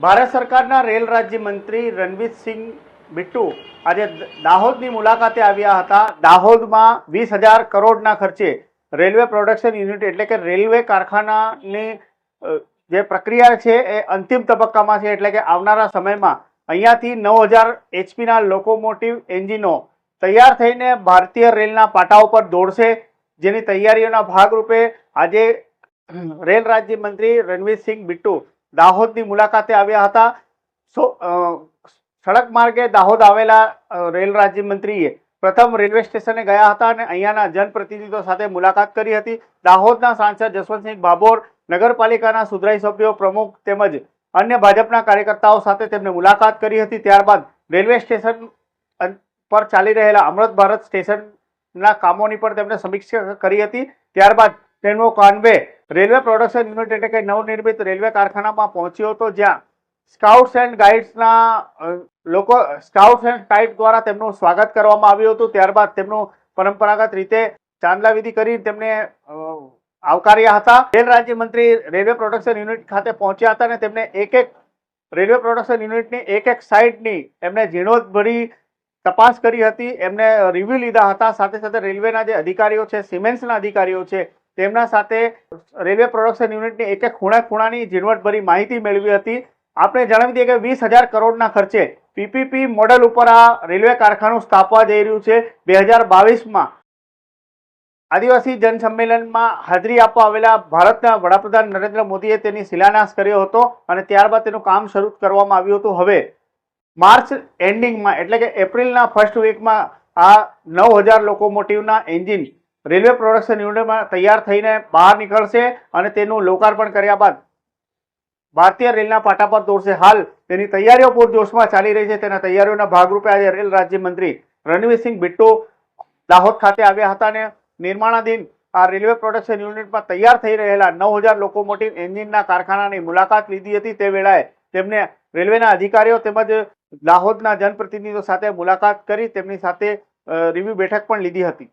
ભારત સરકારના રેલ રાજ્ય મંત્રી રણવીરસિંહ બિટ્ટુ આજે દાહોદની મુલાકાતે આવ્યા હતા. દાહોદમાં વીસ હજાર કરોડના ખર્ચે રેલવે પ્રોડક્શન યુનિટ એટલે કે રેલવે કારખાનાની જે પ્રક્રિયા છે એ અંતિમ તબક્કામાં છે. એટલે કે આવનારા સમયમાં અહીંયાથી નવ હજાર એચપીના લોકોમોટિવ એન્જિનો તૈયાર થઈને ભારતીય રેલના પાટા ઉપર દોડશે. જેની તૈયારીઓના ભાગરૂપે આજે રેલ રાજ્ય મંત્રી રણવીરસિંહ બિટ્ટુ દાહોદની મુલાકાતે આવ્યા હતા. સો સડક માર્ગે દાહોદ આવેલા રેલ રાજ્યમંત્રીએ પ્રથમ રેલવે સ્ટેશને ગયા હતા અને અહીંયાના જનપ્રતિનિધિઓ સાથે મુલાકાત કરી હતી. દાહોદના સાંસદ જસવંતસિંહ ભાભોર નગરપાલિકાના સુધરાઈ સભ્યો પ્રમુખ તેમજ અન્ય ભાજપના કાર્યકર્તાઓ સાથે તેમને મુલાકાત કરી હતી. ત્યારબાદ રેલવે સ્ટેશન પર ચાલી રહેલા અમૃત ભારત સ્ટેશનના કામોની પણ તેમણે સમીક્ષા કરી હતી. ત્યારબાદ તેમનો કાનવે રેલવે પ્રોડક્શન યુનિટ એટલે નવનિર્મિત રેલવે કારખાનામાં પહોંચ્યો હતો જ્યાં સ્કાઉટ્સ એન્ડ ગાઈડ્સના લોકો, સ્કાઉટ્સ એન્ડ ગાઈડ દ્વારા તેમનું સ્વાગત કરવામાં આવ્યું હતું. ત્યારબાદ તેમનું પરંપરાગત રીતે ચાંદલા વિધિ કરી તેમને આવકાર્યા હતા. રેલ રાજ્યમંત્રી રેલવે પ્રોડક્શન યુનિટ ખાતે પહોંચ્યા હતા અને તેમને એક એક રેલવે પ્રોડક્શન યુનિટની એક એક સાઇટની એમને ઝીણવટભરી તપાસ કરી હતી. એમને રિવ્યુ લીધા હતા. સાથે સાથે રેલવેના જે અધિકારીઓ છે, સિમેન્ટ્સના અધિકારીઓ છે તેમના સાથે રેલવે પ્રોડક્શન યુનિટની એક એક ખૂણા ખૂણાની ઝીણવટભરી માહિતી મેળવી હતી. આપણે જણાવી દઈએ કે વીસ હજાર કરોડના ખર્ચે પીપીપી મોડેલ ઉપર આ રેલવે કારખાનું સ્થાપવા જઈ રહ્યું છે. બે હજાર બાવીસમાં આદિવાસી જનસંમેલનમાં હાજરી આપવા આવેલા ભારતના વડાપ્રધાન નરેન્દ્ર મોદીએ તેની શિલાન્યાસ કર્યો હતો અને ત્યારબાદ તેનું કામ શરૂ કરવામાં આવ્યું હતું. હવે માર્ચ એન્ડિંગમાં એટલે કે એપ્રિલના ફર્સ્ટ વીકમાં આ નવ હજાર લોકોમોટિવના એન્જિન રેલવે પ્રોડક્શન યુનિટમાં તૈયાર થઈને બહાર નીકળશે અને તેનું લોકાર્પણ કર્યા બાદ ભારતીય રેલના પાટા પર દોડશે. હાલ તેની તૈયારીઓ પૂરજોશમાં ચાલી રહી છે. તેના તૈયારીઓના ભાગરૂપે આજે રેલ રાજ્યમંત્રી રણવીરસિંહ બિટ્ટો દાહોદ ખાતે આવ્યા હતા અને નિર્માણાધીન આ રેલવે પ્રોડક્શન યુનિટમાં તૈયાર થઈ રહેલા નવ હજાર લોકોમોટિવ એન્જિનના કારખાનાની મુલાકાત લીધી હતી. તે વેળાએ તેમને રેલવેના અધિકારીઓ તેમજ દાહોદના જનપ્રતિનિધિઓ સાથે મુલાકાત કરી તેમની સાથે રિવ્યુ બેઠક પણ લીધી હતી.